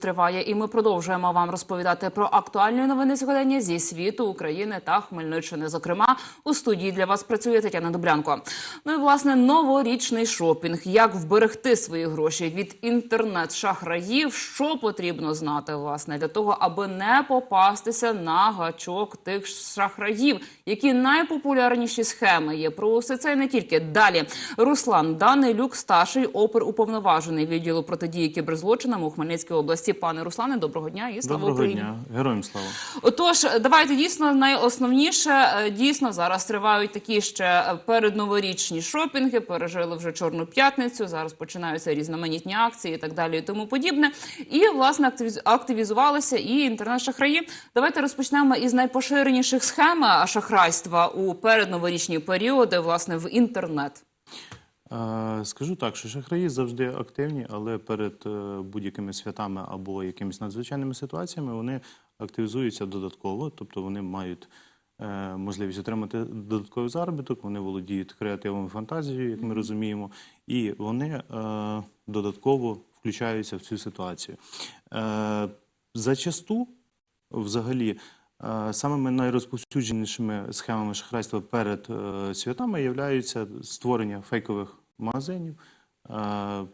Триває, і ми продовжуємо вам розповідати про актуальні новини сьогодення зі світу України та Хмельниччини. Зокрема, у студії для вас працює Тетяна Дублянко. Ну і власне новорічний шопінг. Як вберегти свої гроші від інтернет-шахраїв? Що потрібно знати власне для того, аби не попастися на гачок тих шахраїв, які найпопулярніші схеми є. Про усе це і не тільки далі. Руслан Данилюк, старший опер уповноважений відділу протидії кіберзлочинам у Хмельницькій області. Пане Руслане, доброго дня і слава Доброго Україні. дня, героям слава. Отож, давайте дійсно найосновніше. е, Дійсно, зараз тривають такі ще е, передноворічні шопінги. Пережили вже чорну п'ятницю. Зараз починаються різноманітні акції і так далі, і тому подібне. І власне активіз- активізувалися і інтернет-шахраї. Давайте розпочнемо із найпоширеніших схем е, шахрайства у передноворічні періоди, власне, в інтернет. Скажу так, що шахраї завжди активні, але перед е, будь-якими святами або якимись надзвичайними ситуаціями вони активізуються додатково, тобто вони мають е, можливість отримати додатковий заробіток, вони володіють креативом і фантазією, як ми розуміємо, і вони е, додатково включаються в цю ситуацію. Зачасту, взагалі, самими найрозповсюдженішими схемами шахрайства перед святами являються створення фейкових магазинів, е,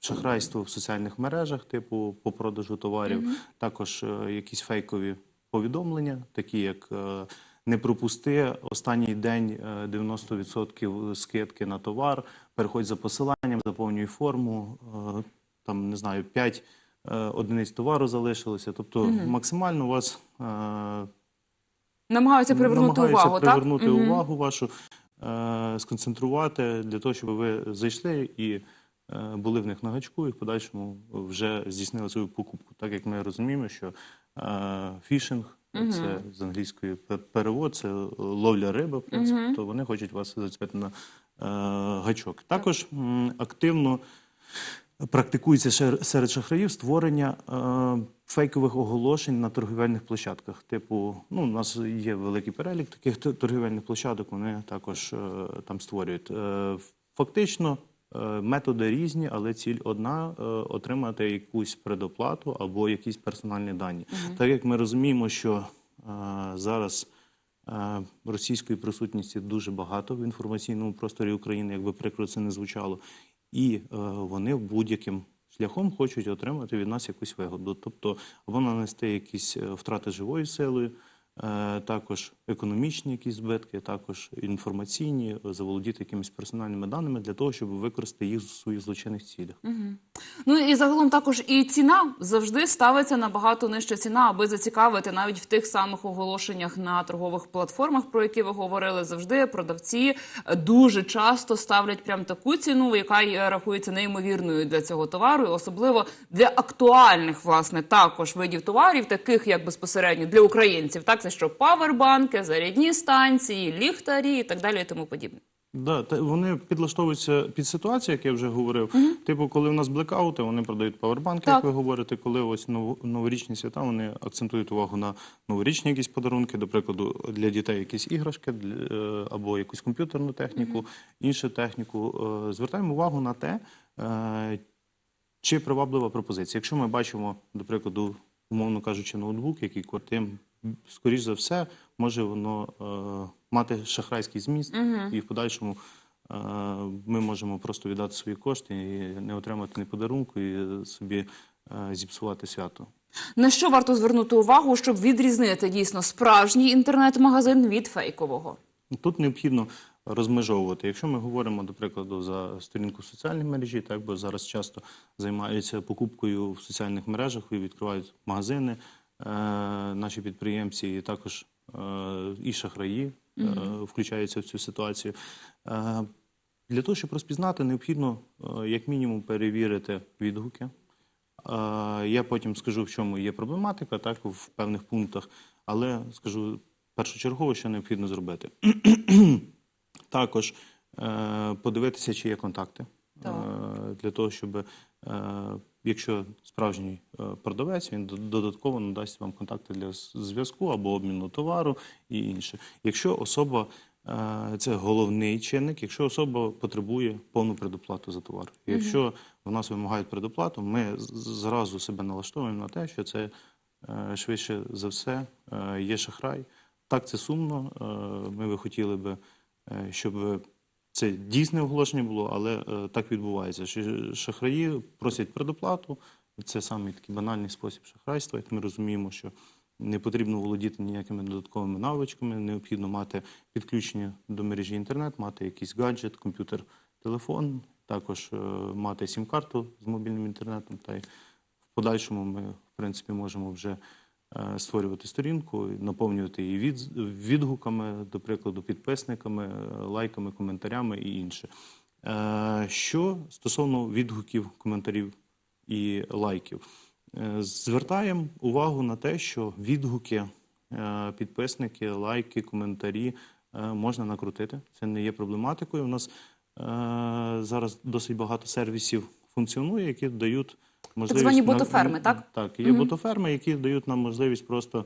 шахрайство в соціальних мережах, типу по продажу товарів, також е, якісь фейкові повідомлення, такі як е, не пропусти останній день е, 90% скидки на товар, переходь за посиланням, заповнюй форму, е, там не знаю, 5 е, одиниць товару залишилося. Тобто максимально у вас е, Намагаються привернути намагаються увагу, привернути так? Увагу вашу, е, сконцентрувати для того, щоб ви зайшли і е, були в них на гачку, і в подальшому вже здійснили свою покупку. Так як ми розуміємо, що е, фішинг це з англійської перевод, це ловля риби, в принципі, то вони хочуть вас зацепити на е, гачок. Також м, активно практикується серед шахраїв створення е, фейкових оголошень на торгівельних площадках. Типу, ну, у нас є великий перелік таких торгівельних площадок, вони також е, там створюють. Е, фактично, е, методи різні, але ціль одна отримати якусь предоплату або якісь персональні дані. Так як ми розуміємо, що зараз. Російської присутності дуже багато в інформаційному просторі України, якби прикро це не звучало, і вони будь-яким шляхом хочуть отримати від нас якусь вигоду. Тобто або нанести якісь е, втрати живою силою, також економічні якісь збитки, також інформаційні, е, заволодіти якимись персональними даними для того, щоб використати їх в своїх злочинних цілях. Ну і загалом також і ціна завжди ставиться набагато нижча ціна, аби зацікавити навіть в тих самих оголошеннях на торгових платформах, про які ви говорили, завжди продавці е, дуже часто ставлять прям таку ціну, яка е, рахується неймовірною для цього товару, і особливо для актуальних власне також видів товарів, таких як безпосередньо для українців. Так це що павербанки, зарядні станції, ліхтарі і так далі, і тому подібне. Да, та вони підлаштовуються під ситуацію, як я вже говорив. Типу, коли в нас блекаути, вони продають павербанки, Так. як ви говорите. Коли ось нов- новорічні свята, вони акцентують увагу на новорічні якісь подарунки, до прикладу, для дітей якісь іграшки для- е, або якусь комп'ютерну техніку, іншу техніку. Е, Звертаємо увагу на те, е, чи приваблива пропозиція. Якщо ми бачимо, до прикладу, умовно кажучи, ноутбук, який коштує, скоріш за все, може воно е, мати шахрайський зміст, і в подальшому е, ми можемо просто віддати свої кошти і не отримати ні подарунку, і собі е, зіпсувати свято. На що варто звернути увагу, щоб відрізнити дійсно справжній інтернет-магазин від фейкового? Тут необхідно розмежовувати. Якщо ми говоримо, до прикладу, за сторінку в соціальній мережі, так бо зараз часто займаються покупкою в соціальних мережах і відкривають магазини, наші підприємці, і також е, і шахраї е, включаються в цю ситуацію. Е, для того, щоб розпізнати, необхідно е, як мінімум перевірити відгуки. Е, Я потім скажу, в чому є проблематика, так, в певних пунктах, але скажу першочергово, що необхідно зробити. Також е, подивитися, чи є контакти. Так. Е, для того, щоб, е, якщо справжній е, продавець, він додатково надасть вам контакти для зв'язку або обміну товару і інше. Якщо особа Е, Це головний чинник, якщо особа потребує повну предоплату за товар. Якщо в нас вимагають предоплату, ми зразу себе налаштовуємо на те, що це е, швидше за все є шахрай. Так, це сумно. Ми би хотіли би, щоб це дійсне оголошення було, але е, так відбувається. Шахраї просять предоплату. Це саме такий банальний спосіб шахрайства. Як ми розуміємо, що не потрібно володіти ніякими додатковими навичками, необхідно мати підключення до мережі інтернет, мати якийсь гаджет, комп'ютер, телефон, також е, мати сім-карту з мобільним інтернетом. Та й в подальшому ми, в принципі, можемо вже створювати сторінку, наповнювати її від, відгуками, до прикладу, підписниками, е, лайками, коментарями і інше. Е, Що стосовно відгуків, коментарів і лайків, Е, звертаємо увагу на те, що відгуки, е, підписники, лайки, коментарі е, можна накрутити. Це не є проблематикою. У нас е, зараз досить багато сервісів функціонує, які дають можливість звані на- ботоферми, так? Так, є ботоферми, які дають нам можливість просто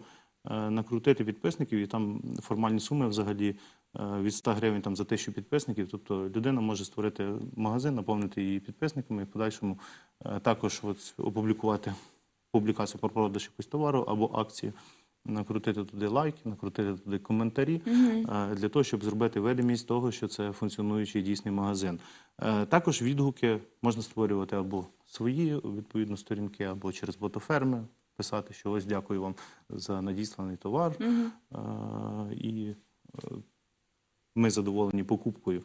е, накрутити підписників, і там формальні суми взагалі е, від 100 гривень там, за тисячу підписників. Тобто людина може створити магазин, наповнити її підписниками і в подальшому е, також от, опублікувати публікацію про продаж якогось товару або акції. Накрутити туди лайки, накрутити туди коментарі е, для того, щоб зробити видимість того, що це функціонуючий дійсний магазин. Також відгуки можна створювати або свої відповідно сторінки, або через ботоферми писати, що ось дякую вам за надісланий товар, Е, і е, ми задоволені покупкою.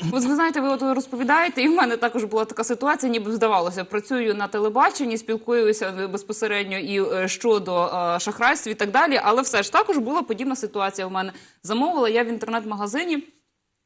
Ви знаєте, ви от розповідаєте, і в мене також була така ситуація, ніби здавалося, працюю на телебаченні, спілкуюся безпосередньо і е, щодо е, шахрайств і так далі. Але все ж також була подібна ситуація. В мене замовила я в інтернет-магазині.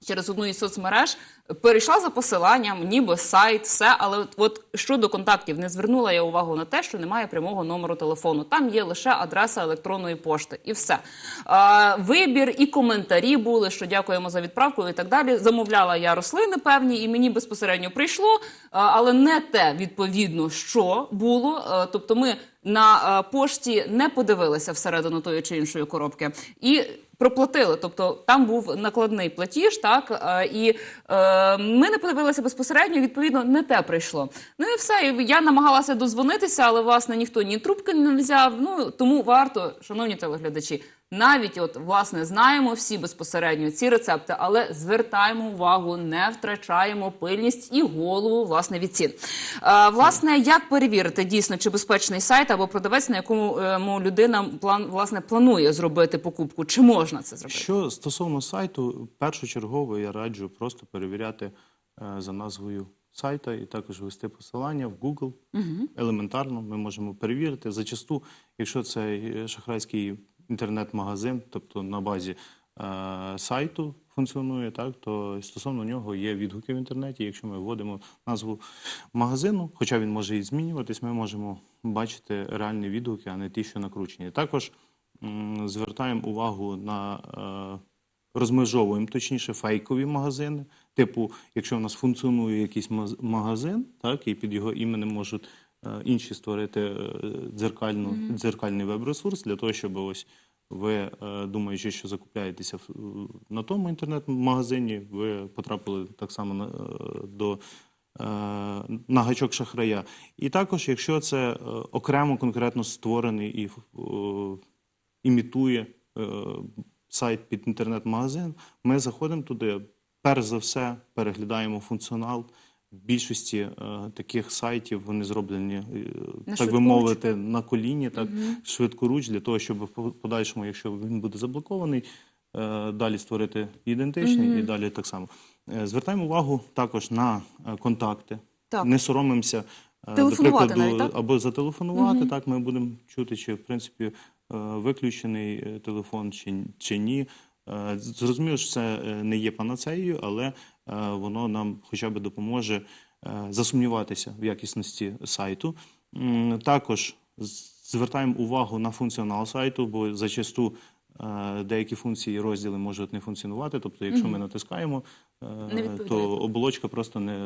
Через одну із соцмереж перейшла за посиланням, ніби сайт, все. Але от, щодо контактів, не звернула я увагу на те, що немає прямого номеру телефону. Там є лише адреса електронної пошти, і все. А, вибір і коментарі були, що дякуємо за відправку і так далі. Замовляла я рослини певні, і мені безпосередньо прийшло, але не те відповідно, що було. Тобто, ми на пошті не подивилися всередину тої чи іншої коробки і проплатили. Тобто там був накладний платіж, так е, і е, ми не подивилися безпосередньо. Відповідно, не те прийшло. Ну і все. Я намагалася дозвонитися, але власне ніхто ні трубки не взяв. Ну тому варто, шановні телеглядачі. Навіть от власне знаємо всі безпосередньо ці рецепти, але звертаємо увагу, не втрачаємо пильність і голову власне від цін. Е, власне, як перевірити дійсно, чи безпечний сайт або продавець, на якому е, людина план власне планує зробити покупку? Чи можна це зробити? Що стосовно сайту, першочергово я раджу просто перевіряти е, за назвою сайта і також ввести посилання в Google. Елементарно ми можемо перевірити. Зачасту, якщо це е, шахрайський інтернет-магазин, тобто на базі е, сайту функціонує, так то стосовно нього є відгуки в інтернеті. Якщо ми вводимо назву магазину, хоча він може і змінюватись, ми можемо бачити реальні відгуки, а не ті, що накручені. Також м, звертаємо увагу на е, розмежовуємо точніше фейкові магазини. Типу, якщо в нас функціонує якийсь магазин, так і під його іменем можуть інші створити е, дзеркальну, дзеркальний веб-ресурс для того, щоб ось ви, е, думаючи, що закупляєтеся на тому інтернет-магазині, ви потрапили так само на, е, до е, на гачок шахрая. І також, якщо це е, окремо конкретно створений і е, імітує е, сайт під інтернет-магазин, ми заходимо туди. Перш за все, переглядаємо функціонал. Більшості е, таких сайтів вони зроблені, е, так би мовити, на коліні, так швидкоруч, для того, щоб в подальшому, якщо він буде заблокований, е, далі створити ідентичний і далі так само. Е, Звертаємо увагу також на е, контакти. Так. Не соромимося. е, до прикладу, навіть, так? або зателефонувати, так ми будемо чути, чи в принципі е, виключений е, телефон, чи, чи ні. Е, Зрозуміло, що це не є панацеєю, але воно нам хоча б допоможе е, засумніватися в якісності сайту. Також звертаємо увагу на функціонал сайту, бо зачасту е, деякі функції і розділи можуть не функціонувати. Тобто, якщо ми натискаємо, е, то оболочка просто не,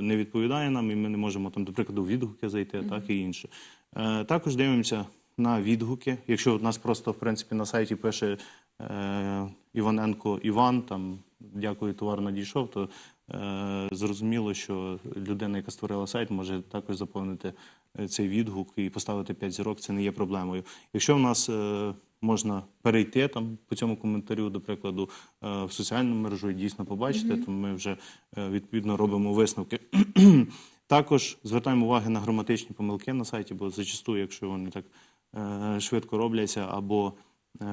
не відповідає нам, і ми не можемо там, до прикладу, відгуки зайти, так і інше. Е, також дивимося на відгуки. Якщо у нас просто в принципі на сайті пише е, Іваненко Іван, там, дякую, товар надійшов, то е, зрозуміло, що людина, яка створила сайт, може також заповнити е, цей відгук і поставити 5 зірок, це не є проблемою. Якщо в нас е, можна перейти там по цьому коментарю, до прикладу, е, в соціальну мережу і дійсно побачити, то ми вже е, відповідно робимо висновки. Також звертаємо уваги на граматичні помилки на сайті, бо зачастую, якщо вони так е, швидко робляться або е,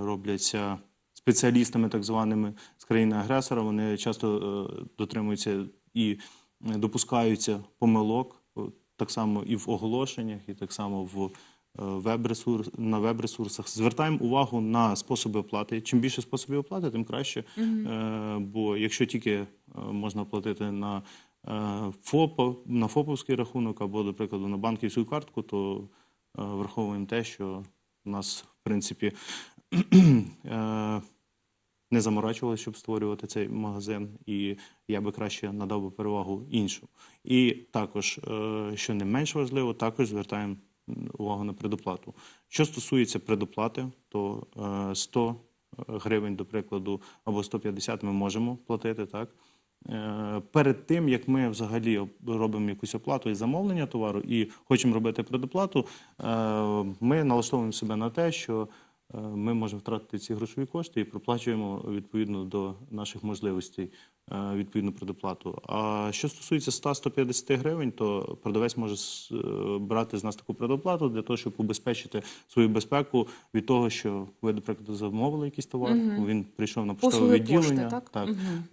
робляться спеціалістами, так званими з країни-агресора, вони часто е, дотримуються і допускаються помилок, так само і в оголошеннях, і так само в е, веб-ресурс, на веб-ресурсах. Звертаємо увагу на способи оплати. Чим більше способів оплати, тим краще. Е, бо якщо тільки можна оплатити на ФОП, на ФОПовський рахунок або, до прикладу, на банківську картку, то враховуємо те, що у нас, в принципі, не заморачувалися, щоб створювати цей магазин, і я би краще надав би перевагу іншим. І також, е, що не менш важливо, також звертаємо увагу на предоплату. Що стосується предоплати, то е, 100 гривень, до прикладу, або 150 ми можемо платити, так? Е, Перед тим, як ми взагалі робимо якусь оплату і замовлення товару і хочемо робити предоплату, е, ми налаштовуємо себе на те, що е, ми можемо втратити ці грошові кошти і проплачуємо відповідно до наших можливостей е, відповідну предоплату. А що стосується 100-150 гривень, то продавець може е, брати з нас таку предоплату для того, щоб убезпечити свою безпеку від того, що ви, до прикладу, замовили якийсь товар, він прийшов на поштове Послуги пошти, відділення. так? так.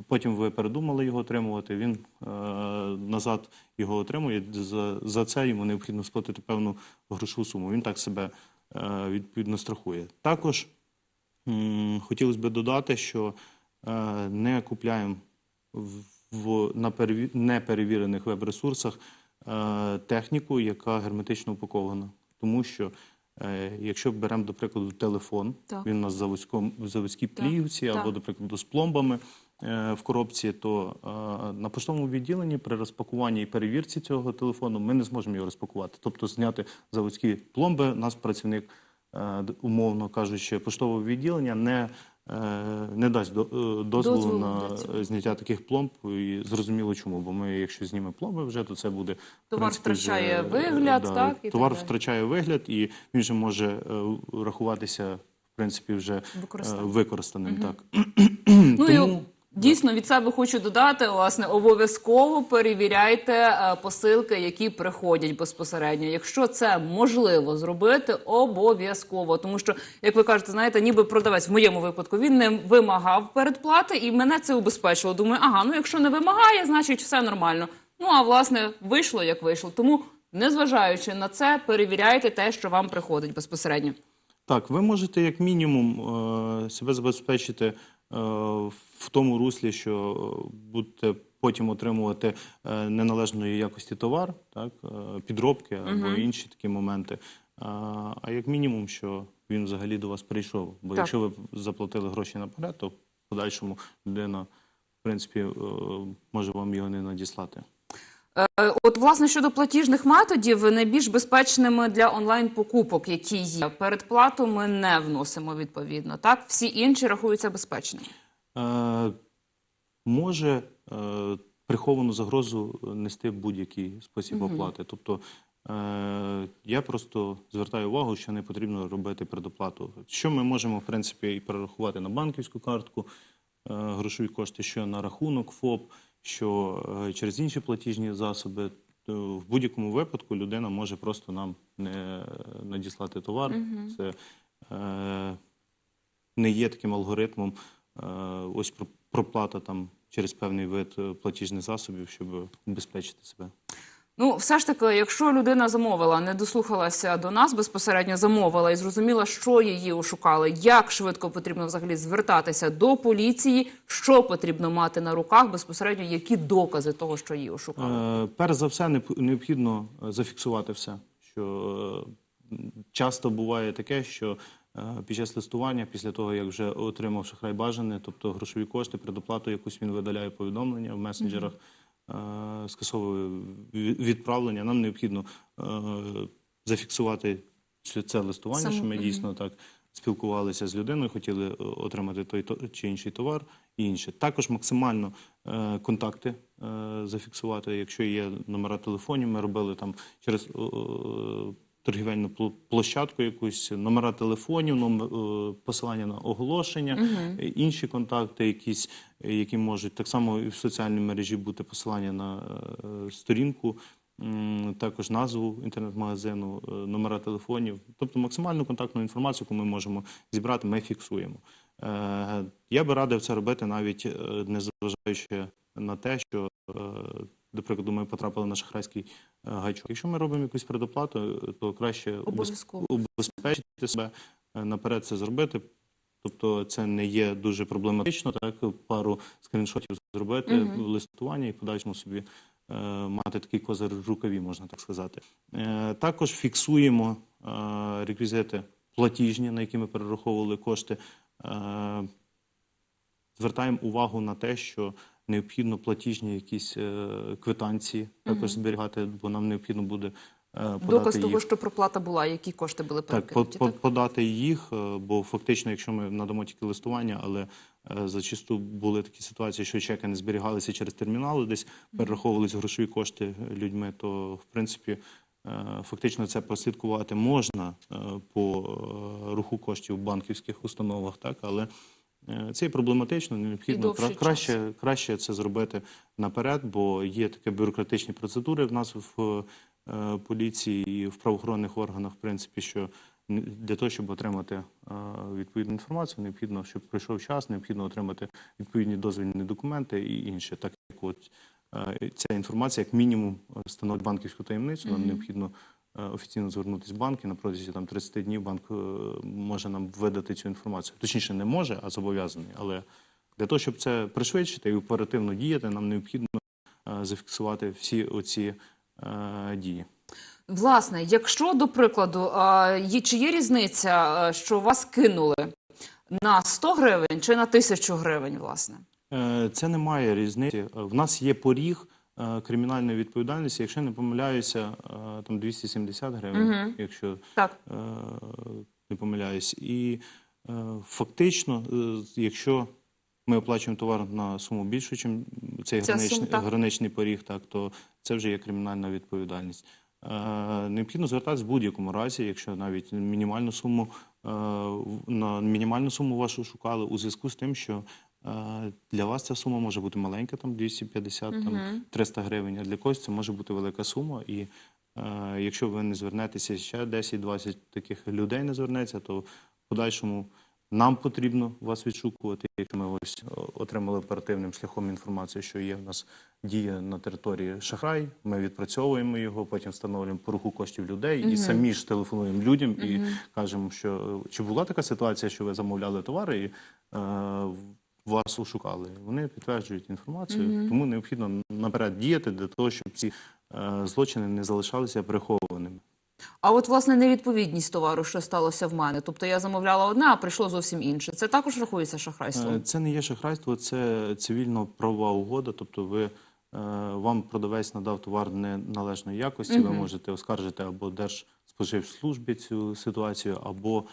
Потім ви передумали його отримувати. Він е, назад його отримує. За, за це йому необхідно сплатити певну грошову суму. Він так себе е, відповідно страхує. Також хотілося б додати, що е, не купляємо в, на переві- неперевірених веб-ресурсах е, техніку, яка герметично упакована. Тому що е, якщо беремо, до прикладу, телефон, Так. він у нас в заводській Так, або, до прикладу, з пломбами е, в коробці, то е, на поштовому відділенні при розпакуванні і перевірці цього телефону ми не зможемо його розпакувати. Тобто зняти заводські пломби, нас працівник, е, умовно кажучи, поштового відділення не, е, не дасть до- е, дозволу Дозволу на е, зняття таких пломб. І зрозуміло чому. Бо ми, якщо знімемо пломби вже, то це буде Товар принципі, втрачає вже, вигляд, да, так, і товар далі. втрачає вигляд, і він же може е, рахуватися в принципі вже е, Використаним. використаним. Так Ну і Тому- дійсно від себе хочу додати, власне, обов'язково перевіряйте е, посилки, які приходять безпосередньо. Якщо це можливо зробити, обов'язково. Тому що, як ви кажете, знаєте, ніби продавець в моєму випадку він не вимагав передплати, і мене це убезпечило. Думаю, ага, ну якщо не вимагає, значить все нормально. Ну а власне вийшло як вийшло. Тому, незважаючи на це, перевіряйте те, що вам приходить безпосередньо. Так, ви можете як мінімум е, себе забезпечити в тому руслі, що е, будете потім отримувати е, неналежної якості товар, так, е, підробки або інші такі моменти. А, як мінімум, що він взагалі до вас прийшов. Бо Так. якщо ви заплатили гроші наперед, то в подальшому людина, в принципі, е, може вам його не надіслати. Е, От, власне, щодо платіжних методів, найбільш безпечними для онлайн-покупок, які є, передплату ми не вносимо відповідно. Так, всі інші рахуються безпечними. Е, може е, приховану загрозу нести будь-який спосіб оплати. Тобто е, я просто звертаю увагу, що не потрібно робити предоплату. Що ми можемо, в принципі, і перерахувати на банківську картку е, грошові кошти, що на рахунок ФОП, що е, через інші платіжні засоби. То В будь-якому випадку людина може просто нам не надіслати товар. Це е, не є таким алгоритмом. е, Ось про- проплата там через певний вид е, платіжних засобів, щоб убезпечити себе. Ну, все ж таки, якщо людина замовила, не дослухалася до нас, безпосередньо замовила і зрозуміла, що її ошукали, як швидко потрібно взагалі звертатися до поліції, що потрібно мати на руках безпосередньо, які докази того, що її ошукали. Е, Перш за все, необхідно е, зафіксувати все. Що е, часто буває таке, що е, під час листування, після того як вже отримав шахрай бажане, тобто грошові кошти, предоплату якусь він видаляє повідомлення в месенджерах, е, скасовує відправлення. Нам необхідно е, зафіксувати це листування, що ми дійсно так спілкувалися з людиною, хотіли е, отримати той чи інший товар і інше. Також максимально е, контакти е, зафіксувати. Якщо є номера телефонів, ми робили там через е, торгівельну площадку якусь, номера телефонів, номер, е, посилання на оголошення, е, інші контакти, якісь, е, які можуть так само і в соціальній мережі бути посилання на сторінку. Також назву інтернет-магазину, номера телефонів, тобто максимальну контактну інформацію, яку ми можемо зібрати, ми фіксуємо. Я би радив це робити навіть незважаючи на те, що, до прикладу, ми потрапили на шахрайський е, гачок. Якщо ми робимо якусь предоплату, е, то краще Обов'язково. убезпечити себе, е, наперед це зробити. Тобто це не є дуже проблематично, так пару скріншотів зробити Мгм. листування і подальшому собі е, мати такий козир в рукаві, можна так сказати. Е, також фіксуємо е, реквізити платіжні, на які ми перераховували кошти. Е, звертаємо увагу на те, що необхідно платіжні якісь е, квитанції також зберігати, бо нам необхідно буде е, подати Доказ їх. того, що проплата була, які кошти були перекинуті. Так, подати їх, е, бо фактично, якщо ми надамо тільки листування, але зачасту були такі ситуації, що чеки не зберігалися через термінали, десь перераховувалися грошові кошти людьми, то в принципі фактично це прослідкувати можна по руху коштів в банківських установах, так, але це і проблематично, необхідно кра- краще, краще це зробити наперед, бо є такі бюрократичні процедури в нас в е, поліції і в правоохоронних органах, в принципі, що для того, щоб отримати е, відповідну інформацію, необхідно, щоб пройшов час, необхідно отримати відповідні дозвільні документи і інше. Так як от е, ця інформація, як мінімум, е, становить банківську таємницю, нам необхідно е, офіційно звернутися в банк і на протязі там 30 днів банк е, може нам видати цю інформацію. Точніше, не може, а зобов'язаний. Але для того, щоб це пришвидшити і оперативно діяти, нам необхідно е, зафіксувати всі оці е, дії. Власне, якщо до прикладу, є- чи є різниця, що вас кинули на 100 гривень чи на 1000 гривень, власне? Е, Це не має різниці. Е, В нас є поріг е, кримінальної відповідальності. Якщо не помиляюся, е, там 270 гривень, Мгм. якщо Так. е, не помиляюсь. І е, фактично, е, якщо ми оплачуємо товар на суму більшу, ніж цей Ця граничний, так. граничний поріг, так то це вже є кримінальна відповідальність. Е, необхідно звертатися в будь-якому разі, якщо навіть мінімальну суму е, на мінімальну суму вашу шукали у зв'язку з тим, що е, для вас ця сума може бути маленька, там 250, там 300 гривень, а для когось це може бути велика сума. І е, якщо ви не звернетеся ще 10-20 таких людей не звернеться, то в подальшому нам потрібно вас відшукувати. Якщо ми ось отримали оперативним шляхом інформацію, що є в нас дія на території Шахрай, ми відпрацьовуємо його, потім встановлюємо по руху коштів людей і самі ж телефонуємо людям і кажемо, що е, чи була така ситуація, що ви замовляли товари і е, вас ошукали. Вони підтверджують інформацію, тому необхідно наперед діяти для того, щоб ці е, злочини не залишалися прихованими. А от власне невідповідність товару, що сталося в мене. Тобто я замовляла одне, а прийшло зовсім інше. Це також рахується шахрайством. Е, Це не є шахрайство, це цивільно-правова угода. Тобто, ви е, вам продавець надав товар неналежної якості. Ви можете оскаржити або Держспоживслужбі цю ситуацію, або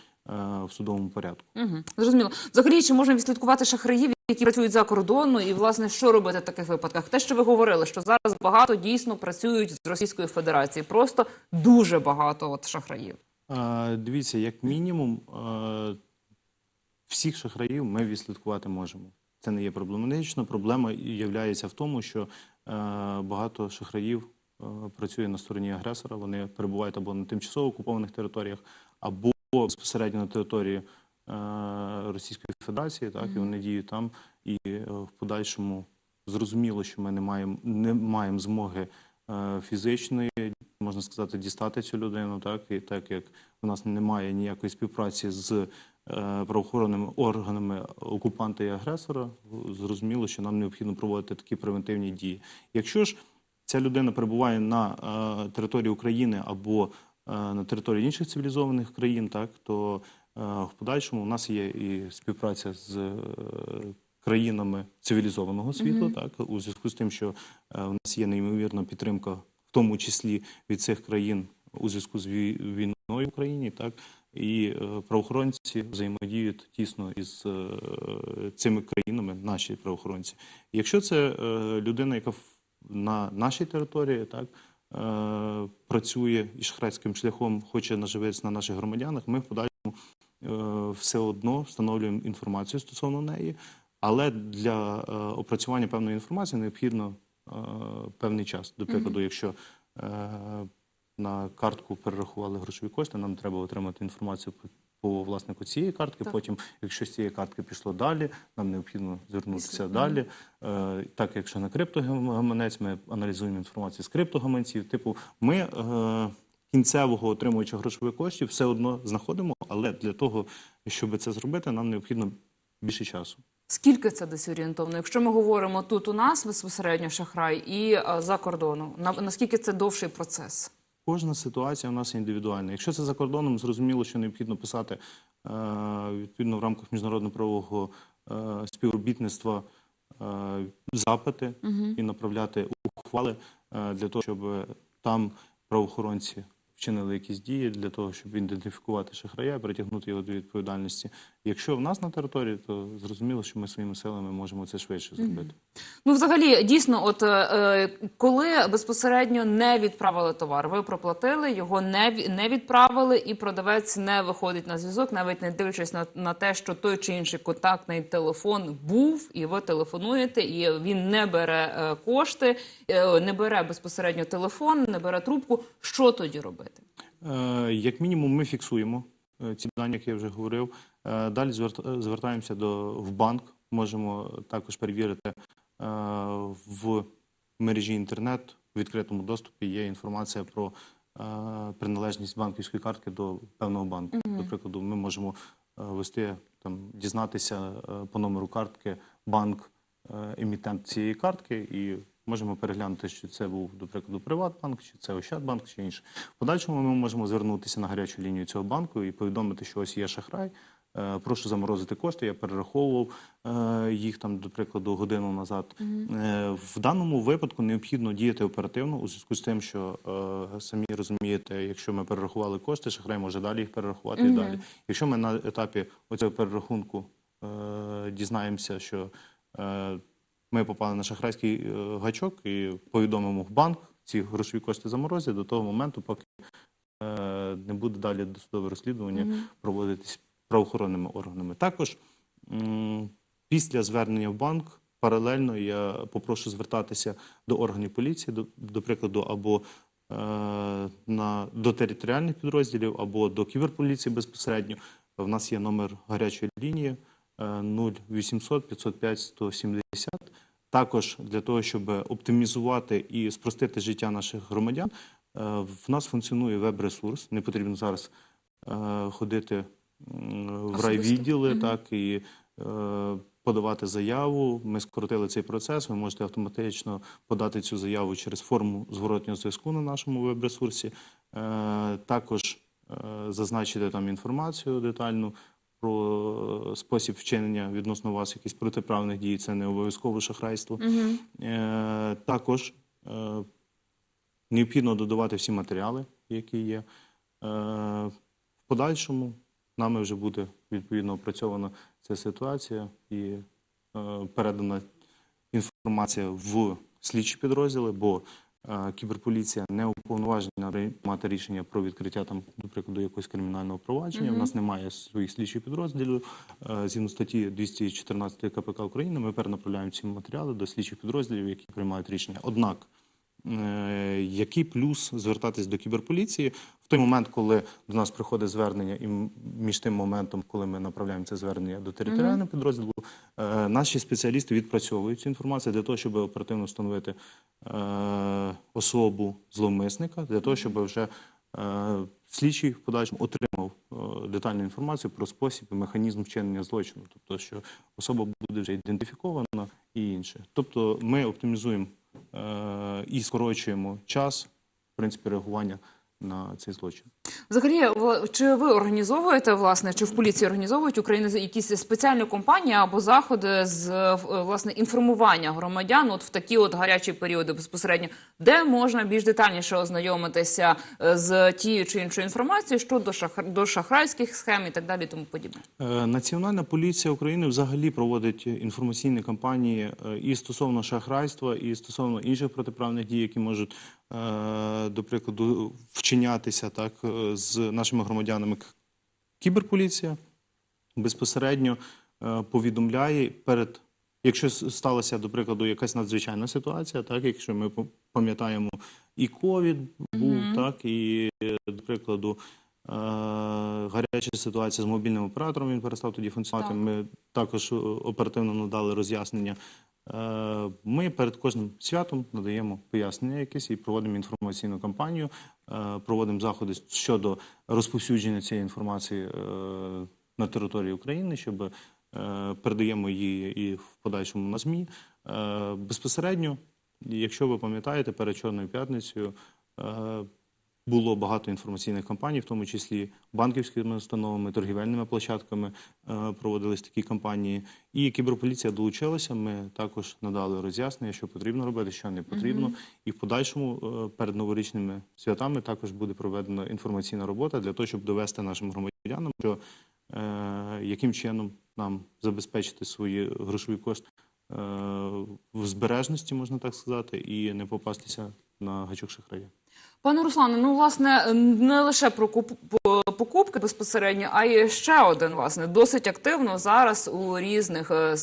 в судовому порядку. Угу. Зрозуміло. Взагалі, чи можна відслідкувати шахраїв, які працюють за кордону, і власне що робити в таких випадках? Те, що ви говорили, що зараз багато дійсно працюють з Російської Федерації, просто дуже багато от шахраїв. Е, Дивіться, як мінімум, е, всіх шахраїв ми відслідкувати можемо. Це не є проблематично. Проблема є в тому, що е, багато шахраїв е, працює на стороні агресора. Вони перебувають або на тимчасово окупованих територіях, або безпосередньо на території е, Російської Федерації, так і вони діють там. І е, в подальшому зрозуміло, що ми не маємо не маємо змоги е, фізичної, можна сказати, дістати цю людину, так і так як у нас немає ніякої співпраці з правоохоронними органами окупанта і агресора, зрозуміло, що нам необхідно проводити такі превентивні дії. Якщо ж ця людина перебуває на е, території України або на території інших цивілізованих країн, так то е, в подальшому у нас є і співпраця з е, країнами цивілізованого світу, так у зв'язку з тим, що е, у нас є неймовірна підтримка, в тому числі від цих країн у зв'язку з вій- війною в Україні, так І е, правоохоронці взаємодіють тісно із е, цими країнами, наші правоохоронці. Якщо це е, людина, яка в- на нашій території так е, працює і шахрайським шляхом хоче наживитися на наших громадянах, ми в подальшому е, все одно встановлюємо інформацію стосовно неї. Але для е, опрацювання певної інформації необхідно е, певний час. До прикладу, якщо е, на картку перерахували грошові кошти, нам треба отримати інформацію по, власнику цієї картки. Так. Потім, якщо з цієї картки пішло далі, нам необхідно звернутися Після- далі. Е, так, якщо на криптогаманець, ми аналізуємо інформацію з криптогаманців. Типу, ми е, кінцевого отримувача грошових коштів все одно знаходимо, але для того, щоб це зробити, нам необхідно більше часу. Скільки це десь орієнтовно? Якщо ми говоримо тут у нас безпосередньо шахрай і е, за кордоном, на наскільки це довший процес? Кожна ситуація у нас індивідуальна. Якщо це за кордоном, зрозуміло, що необхідно писати е, відповідно в рамках міжнародно правового е, співробітництва е, запити і направляти ухвали для того, щоб там правоохоронці вчинили якісь дії для того, щоб ідентифікувати шахрая, притягнути його до відповідальності. Якщо в нас на території, то зрозуміло, що ми своїми силами можемо це швидше зробити. Ну, взагалі, дійсно, от е, е, коли безпосередньо не відправили товар, ви проплатили, його не, не відправили, і продавець не виходить на зв'язок, навіть не дивлячись на, на те, що той чи інший контактний телефон був, і ви телефонуєте, і він не бере е, кошти, е, не бере безпосередньо телефон, не бере трубку. Що тоді робити? Е, Як мінімум, ми фіксуємо е, ці дані, як я вже говорив. Е, Далі зверт- звертаємося до в банк. Можемо також перевірити в мережі інтернет в відкритому доступі. Є інформація про приналежність банківської картки до певного банку. До прикладу, ми можемо вести там, дізнатися по номеру картки банк емітент цієї картки і можемо переглянути, що це був, до прикладу, Приватбанк, чи це Ощадбанк, чи інше. В подальшому ми можемо звернутися на гарячу лінію цього банку і повідомити, що ось є шахрай. е, Прошу заморозити кошти. Я перераховував е, їх там, до прикладу, годину назад. Е, В даному випадку необхідно діяти оперативно у зв'язку з тим, що самі розумієте, якщо ми перерахували кошти, шахрай може далі їх перерахувати і далі. Якщо ми на етапі оцього перерахунку дізнаємося, що ми попали на шахрайський е, гачок і повідомимо в банк, ці грошові кошти заморозять до того моменту, поки е, не буде далі досудове розслідування проводитись правоохоронними органами. Також після звернення в банк паралельно я попрошу звертатися до органів поліції, до, до прикладу, або е, на, до територіальних підрозділів, або до кіберполіції безпосередньо. В нас є номер гарячої лінії е, 0800 505 170. Також для того, щоб оптимізувати і спростити життя наших громадян, е, в нас функціонує веб-ресурс. Не потрібно зараз е, ходити в райвідділи, так і е, подавати заяву. Ми скоротили цей процес. Ви можете автоматично подати цю заяву через форму зворотнього зв'язку на нашому веб-ресурсі. Також зазначити там інформацію детальну про спосіб вчинення відносно вас якихось протиправних дій. Це не обов'язково шахрайство. Е, Також е, необхідно додавати всі матеріали, які є. Е, В подальшому нами вже буде відповідно опрацьована ця ситуація і е, передана інформація в слідчі підрозділи, бо е, кіберполіція не уповноважена ри- мати рішення про відкриття там, до прикладу, якогось кримінального провадження. У нас немає своїх слідчих підрозділів. Е, Згідно статті 214 КПК України, ми перенаправляємо ці матеріали до слідчих підрозділів, які приймають рішення. Однак який плюс звертатись до кіберполіції в той момент, коли до нас приходить звернення, і між тим моментом, коли ми направляємо це звернення до територіального підрозділу, е, наші спеціалісти відпрацьовують цю інформацію для того, щоб оперативно встановити е, особу зловмисника, для того, щоб вже е, слідчий в подальшому отримав е, детальну інформацію про спосіб і механізм вчинення злочину, тобто що особа буде вже ідентифікована і інше. Тобто ми оптимізуємо е, і скорочуємо час в принципі реагування на цей злочин. Взагалі, чи ви організовуєте власне, чи в поліції організовують України якісь спеціальні компанії або заходи з е, власне інформування громадян, от в такі от гарячі періоди безпосередньо, де можна більш детальніше ознайомитися е, з тією чи іншою інформацією щодо шах... до шахрайських схем і так далі, і тому подібне. Е, Національна поліція України взагалі проводить інформаційні кампанії е, і стосовно шахрайства, і стосовно інших протиправних дій, які можуть, е, до прикладу, вчинятися так е, з нашими громадянами. Кіберполіція безпосередньо е, повідомляє перед. Якщо сталася, до прикладу, якась надзвичайна ситуація, так якщо ми пам'ятаємо, і ковід був, так і, е, до прикладу, е, гаряча ситуація з мобільним оператором, він перестав тоді функціонувати. Так. Ми також е, оперативно надали роз'яснення. Е, Ми перед кожним святом надаємо пояснення якесь і проводимо інформаційну кампанію, е, проводимо заходи щодо розповсюдження цієї інформації е, на території України, щоб е, передаємо її і в подальшому на ЗМІ. Е, Безпосередньо, якщо ви пам'ятаєте, перед Чорною п'ятницею е, було багато інформаційних кампаній, в тому числі банківськими установами, торгівельними площадками е, проводились такі кампанії. І кіберполіція долучилася. Ми також надали роз'яснення, що потрібно робити, що не потрібно. І в подальшому е, перед новорічними святами також буде проведена інформаційна робота для того, щоб довести нашим громадянам, що е, яким чином нам забезпечити свої грошові кошти в збережності, можна так сказати, і не попастися на гачок шахрая. Пане Руслане, ну власне не лише про куп- по- покупки безпосередньо, а й ще один власне досить активно зараз у різних е,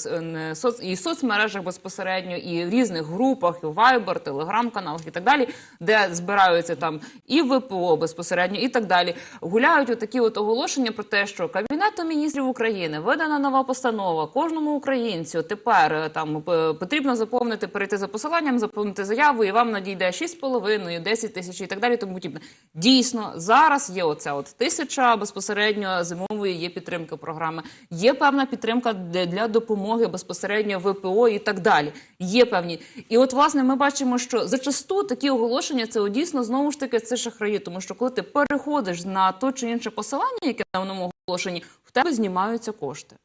соц і соцмережах безпосередньо, і в різних групах, і Viber, телеграм-каналах і так далі, де збираються там і ВПО безпосередньо, і так далі. Гуляють отакі от оголошення про те, що Кабінетом міністрів України видана нова постанова. Кожному українцю тепер е, там е, потрібно заповнити, перейти за посиланням, заповнити заяву, і вам надійде 6,5, 10 тисяч так далі. Тому подібне. Дійсно, зараз є оця от тисяча безпосередньо зимової є підтримки програми. Є певна підтримка для допомоги безпосередньо ВПО і так далі. Є певні. І от власне ми бачимо, що зачасту такі оголошення це дійсно знову ж таки це шахраї, тому що коли ти переходиш на то чи інше посилання, яке на оголошенні, в тебе знімаються кошти.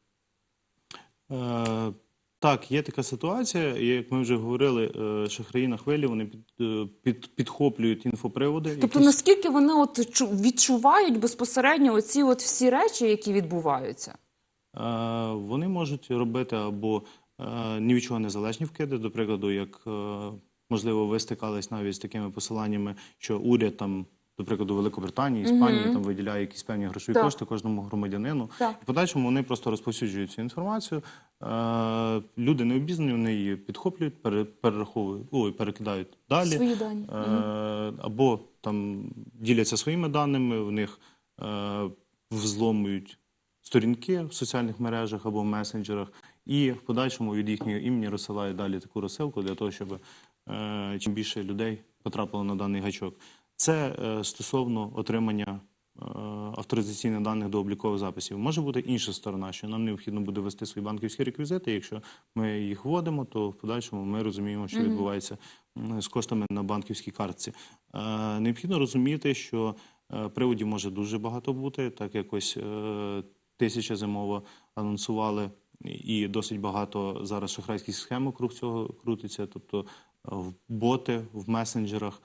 Е, Так, є така ситуація. Як ми вже говорили, е, шахраї на хвилі вони під, е, під, підхоплюють інфоприводи. Тобто, якісь. наскільки вони от чу- відчувають безпосередньо оці от всі речі, які відбуваються? Е, Вони можуть робити або е, ні від чого незалежні вкиди, до прикладу, як е, можливо, ви стикались навіть з такими посиланнями, що уряд там. До прикладу, Великобританії, Іспанії там виділяє якісь певні грошові Так. кошти кожному громадянину. Так. І подальшому вони просто розповсюджують цю інформацію. Е, люди не обізнані, вони її підхоплюють, пере, перераховують, ой, перекидають далі. Свої дані. Е, або там діляться своїми даними, в них е, взломують сторінки в соціальних мережах або в месенджерах, і в подальшому від їхнього імені розсилають далі таку розсилку для того, щоб е, чим більше людей потрапило на даний гачок. Це е, стосовно отримання е, авторизаційних даних до облікових записів. Може бути інша сторона, що нам необхідно буде ввести свої банківські реквізити. Якщо ми їх вводимо, то в подальшому ми розуміємо, що відбувається з коштами на банківській картці. Е, Необхідно розуміти, що приводів може дуже багато бути, так якось тисяча зимова анонсували, і досить багато зараз шахрайських схем округ цього крутиться. Тобто в боти в месенджерах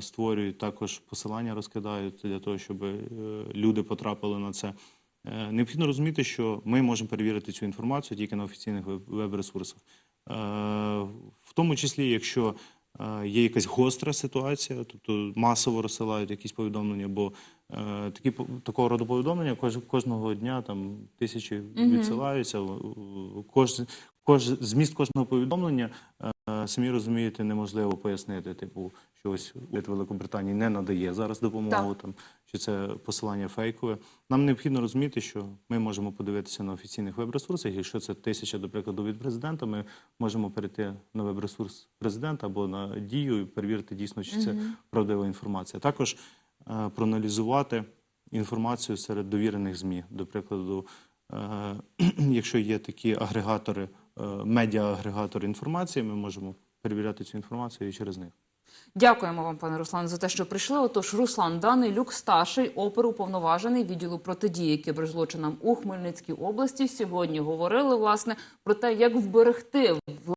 створюють також посилання, розкидають для того, щоб е, люди потрапили на це. Е, Необхідно розуміти, що ми можемо перевірити цю інформацію тільки на офіційних веб- веб-ресурсах. Е, В тому числі, якщо е, є якась гостра ситуація, тобто масово розсилають якісь повідомлення, бо е, такі такого роду повідомлення кож, кожного дня там тисячі відсилаються. Кож, кож, зміст кожного повідомлення е, самі розумієте, неможливо пояснити. Типу, що ось уряд Великобританії не надає зараз допомогу, там чи це посилання фейкове. Нам необхідно розуміти, що ми можемо подивитися на офіційних веб-ресурсах. Якщо це тисяча, до прикладу, від президента, ми можемо перейти на веб-ресурс президента або на дію і перевірити дійсно, чи це правдива інформація. Також е, проаналізувати інформацію серед довірених ЗМІ. До прикладу, е, якщо є такі агрегатори, е, медіа-агрегатори інформації, ми можемо перевіряти цю інформацію і через них. Дякуємо вам, пане Руслан, за те, що прийшли. Отож, Руслан Данилюк, старший оперуповноважений відділу протидії кіберзлочинам у Хмельницькій області. Сьогодні говорили власне про те, як вберегти